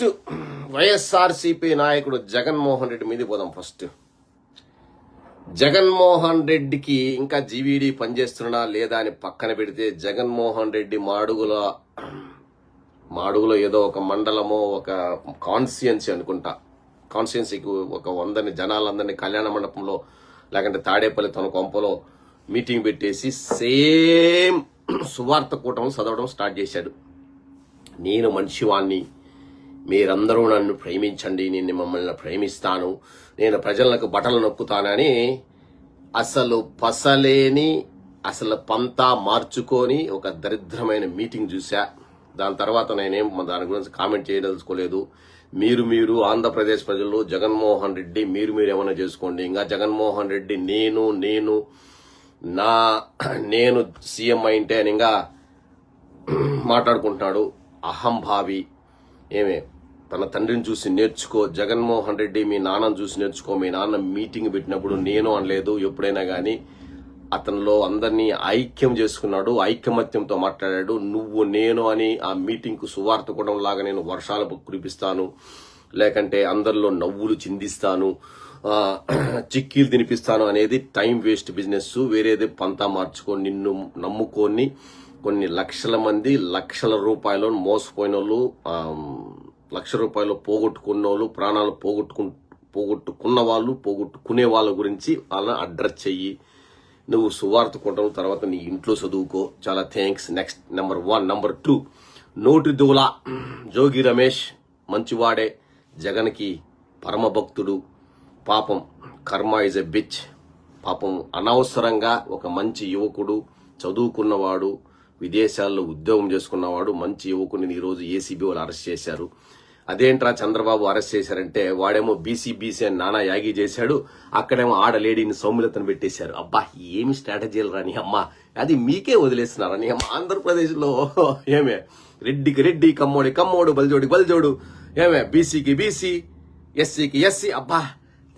First YSRCP నాయకుడు జగన్మోహన్ రెడ్డి మీద పోదాం ఫస్ట్. జగన్మోహన్ రెడ్డికి ఇంకా జీవీడీ పనిచేస్తున్నా లేదా అని పక్కన పెడితే జగన్మోహన్ రెడ్డి మాడుగుల మాడుగులో ఏదో ఒక మండలమో ఒక కాన్స్టియన్సీ అనుకుంటా. కాన్స్టియన్సీకి ఒక వందని జనాలందరినీ కళ్యాణ మండపంలో లేకంటే తాడేపల్లి తన కొంపలో మీటింగ్ పెట్టేసి సేమ్ సువార్త కూటం చదవడం స్టార్ట్ చేశాడు. నేను మనిషివాణ్ణి మీరందరూ నన్ను ప్రేమించండి నేను మిమ్మల్ని ప్రేమిస్తాను. నేను ప్రజలకు బట్టలు నొక్కుతానని అసలు పసలేని అసలు పంతా మార్చుకొని ఒక దరిద్రమైన మీటింగ్ చూసా దాని తర్వాత నేనేం దాని గురించి కామెంట్ చేయదలుచుకోలేదు. మీరు మీరు ఆంధ్రప్రదేశ్ ప్రజలు జగన్మోహన్ రెడ్డి మీరు మీరు ఏమైనా చేసుకోండి. ఇంకా జగన్మోహన్ రెడ్డి నేను నేను నా నేను సీఎం అయింటే అని ఇంకా మాట్లాడుకుంటున్నాడు అహంభావి. ఏమే తన తండ్రిని చూసి నేర్చుకో. జగన్మోహన్ రెడ్డి మీ నాన్నను చూసి నేర్చుకో. మీ నాన్న మీటింగ్ పెట్టినప్పుడు నేను అనలేదు ఎప్పుడైనా కానీ అతనిలో అందరినీ ఐక్యం చేసుకున్నాడు ఐకమత్యంతో మాట్లాడాడు. నువ్వు నేను అని ఆ మీటింగ్కు సువార్త కూడా లాగా నేను వర్షాలు కురిపిస్తాను. లేకంటే అందరిలో నవ్వులు చిందిస్తాను. చిక్కీలు తినిపిస్తాను అనేది టైం వేస్ట్ బిజినెస్ వేరేది పంతా మార్చుకొని నిన్ను నమ్ముకొని కొన్ని లక్షల మంది లక్షల రూపాయలు మోసపోయిన వాళ్ళు లక్ష రూపాయలు పోగొట్టుకున్న వాళ్ళు ప్రాణాలు పోగొట్టుకు పోగొట్టుకున్న వాళ్ళు పోగొట్టుకునే వాళ్ళ గురించి వాళ్ళని అడ్రస్ చెయ్యి. నువ్వు సువార్త కొట్టడం తర్వాత నీ ఇంట్లో చదువుకో. చాలా thanks next number one number two నోటి దూల. జోగి రమేష్ మంచివాడే. జగన్కి పరమ భక్తుడు. పాపం కర్మ ఇస్ ఎ బిచ్ పాపం అనవసరంగా ఒక మంచి యువకుడు చదువుకున్నవాడు విదేశాల్లో ఉద్యోగం చేసుకున్నవాడు మంచి యువకుని ఈరోజు ఏసీబీ వాళ్ళు అరెస్ట్ చేశారు. అదేంట్రా చంద్రబాబు అరెస్ట్ చేశారంటే వాడేమో బీసీ బీసీ అని నానా యాగి చేశాడు. అక్కడేమో ఆడ లేడీని సౌమ్యతను పెట్టేశారు. అబ్బా ఏమి స్ట్రాటజీలు రాని అమ్మ. అది మీకే వదిలేస్తున్నారని అమ్మ? ఆంధ్రప్రదేశ్లో ఏమే? రెడ్డికి రెడ్డి కమ్మోడి కమ్మోడు బల్జోడి బల్జోడు. ఏమే? బీసీకి బీసీ ఎస్సీకి ఎస్సీ. అబ్బా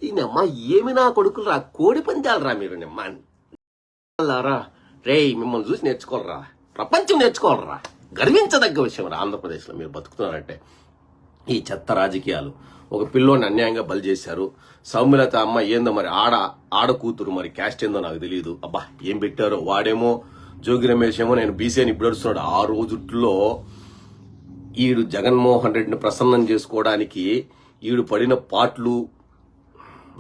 దీనమ్మ ఏమి నా కొడుకులు రా? కోడి పందాలు రా మీరు నిమ్మ. రా. రేయ్ మిమ్మల్ని చూసి నేర్చుకోవాలరా. ప్రపంచం నేర్చుకోవాలరా. గర్వించదగ్గ విషయం రా ఆంధ్రప్రదేశ్లో మీరు బతుకుతున్నారంటే. ఈ చెత్త రాజకీయాలు. ఒక పిల్లోని అన్యాయంగా బలి చేశారు. సౌమ్యలత అమ్మ ఏందో మరి ఆడ ఆడ కూతురు మరి క్యాస్ట్ ఏందో నాకు తెలియదు అబ్బా ఏం పెట్టారో వాడేమో జోగి రమేష్ ఏమో నేను బీసీ అని ఇప్పుడు అడుస్తున్నాడు. ఆ రోజుల్లో ఈడు జగన్మోహన్ రెడ్డిని ప్రసన్నం చేసుకోవడానికి ఈడు పడిన పాటలు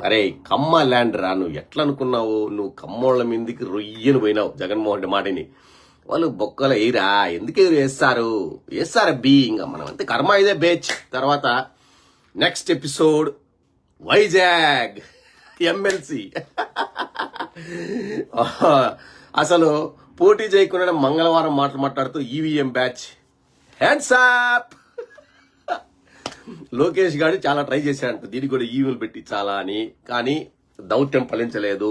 అరే కమ్మ ల్యాండ్ రా నువ్వు ఎట్లా అనుకున్నావు నువ్వు కమ్మోళ్ళ మీదకి రొయ్యను పోయినావు జగన్మోహన్ రెడ్డి మాటని. వాళ్ళు బొక్కలు ఎయిరా ఎందుకు ఎదురు వేస్తారు వేస్తారా బి? ఇంకా మనం అంతే కర్మ ఇదే బేచ్ తర్వాత నెక్స్ట్ ఎపిసోడ్ వైజాగ్ ఎమ్మెల్సీ అసలు పోటీ చేయకుండా మంగళవారం మాటలు మాట్లాడుతూ ఈవీఎం బ్యాచ్ హ్యాండ్సాప్ లోకేష్ గారు చాలా ట్రై చేశాడంట దీనికి కూడా ఈవీఎల్ పెట్టి చాలా అని. కానీ దౌత్యం ఫలించలేదు.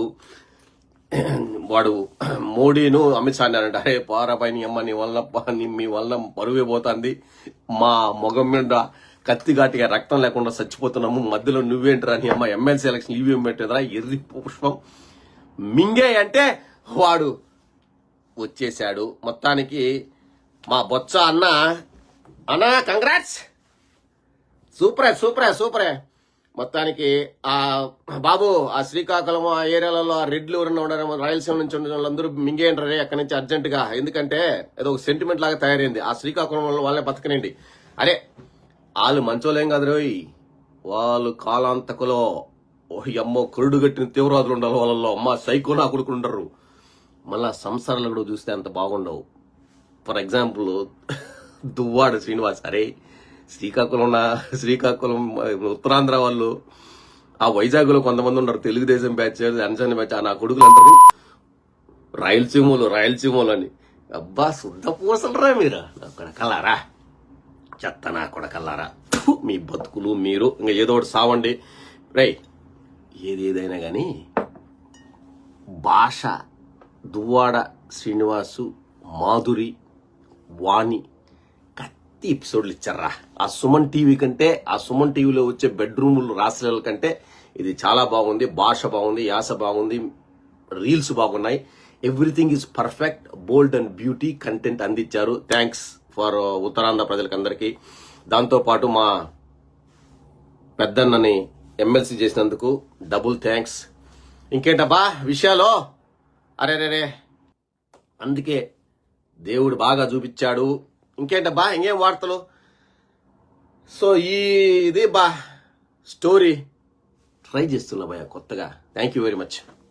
వాడు మోడీను అమిత్ షా అన్నారంట అరే పారాబాయి నీ అమ్మ నీ వల్ల నీ- మీ వల్ల పరువే పోతుంది. మా మొగం మీద కత్తి ఘాటిగా రక్తం లేకుండా చచ్చిపోతున్నాము. మధ్యలో నువ్వేంటరా నీ అమ్మ? ఎమ్మెల్సీ ఎలక్షన్ ఈవీఎం పెట్టేదరా ఎర్రి పుష్పం. మింగే అంటే వాడు వచ్చేశాడు. మొత్తానికి మా బొత్స అన్న అన్నా కంగ్రాట్స్ సూపరే సూపరే సూపరే. మొత్తానికి ఆ బాబు ఆ శ్రీకాకుళం ఆ ఏరియాలలో ఆ రెడ్లు ఎవరన్నా ఉండడం రాయలసీమ నుంచి ఉండడం వాళ్ళందరూ మింగేయండి అక్కడి నుంచి అర్జెంట్గా ఎందుకంటే ఏదో ఒక సెంటిమెంట్ లాగా తయారైంది. ఆ శ్రీకాకుళం వాళ్ళే బతకనండి అరే వాళ్ళు మంచోలేం కాదు రోయ్. వాళ్ళు కాలాంతకులో ఓ అమ్మో కురుడు కట్టిన తీవ్రవాదులు ఉండాలి వాళ్ళలో అమ్మ సైకో నా కొడుకులు ఉండరు. మళ్ళా సంసారాలు కూడా చూస్తే అంత బాగుండవు. ఫర్ ఎగ్జాంపుల్ దువ్వాడు శ్రీనివాస్ అరే శ్రీకాకుళం నా శ్రీకాకుళం ఉత్తరాంధ్ర వాళ్ళు ఆ వైజాగ్లో కొంతమంది ఉన్నారు తెలుగుదేశం బ్యాచ్ జనసేన బ్యాచ్ నా కొడుకులు అంటారు రాయలసీమలు రాయలసీమలు అని. అబ్బా శుద్ధ పూసలరా మీరు. నా కొడకల్లారా. చెత్త నా కొడకల్లారా. మీ బతుకులు మీరు. ఇంకా ఏదో ఒకటి సావండి. రై ఏది ఏదైనా కానీ భాష దువ్వాడ శ్రీనివాసు మాధురి వాణి కత్తి ఎపిసోడ్లు ఇచ్చారా? ఆ సుమన్ టీవీ కంటే ఆ సుమన్ టీవీలో వచ్చే బెడ్రూములు రాసల కంటే ఇది చాలా బాగుంది భాష బాగుంది యాస బాగుంది రీల్స్ బాగున్నాయి. Everything is perfect bold and beauty content అందించారు. థ్యాంక్స్ ఫర్ uh, ఉత్తరాంధ్ర ప్రజలకందరికీ. దాంతో పాటు మా పెద్దన్నని ఎమ్మెల్సీ చేసినందుకు డబుల్ థ్యాంక్స్ ఇంకేంటబ్బా విషయాలు? అరే రే అందుకే దేవుడు బాగా చూపించాడు. ఇంకేంటబ్బా ఇంకేం వార్తలు? సో ఈ ఇది బా స్టోరీ ట్రై చేస్తున్నా భయ కొత్తగా. Thank you very much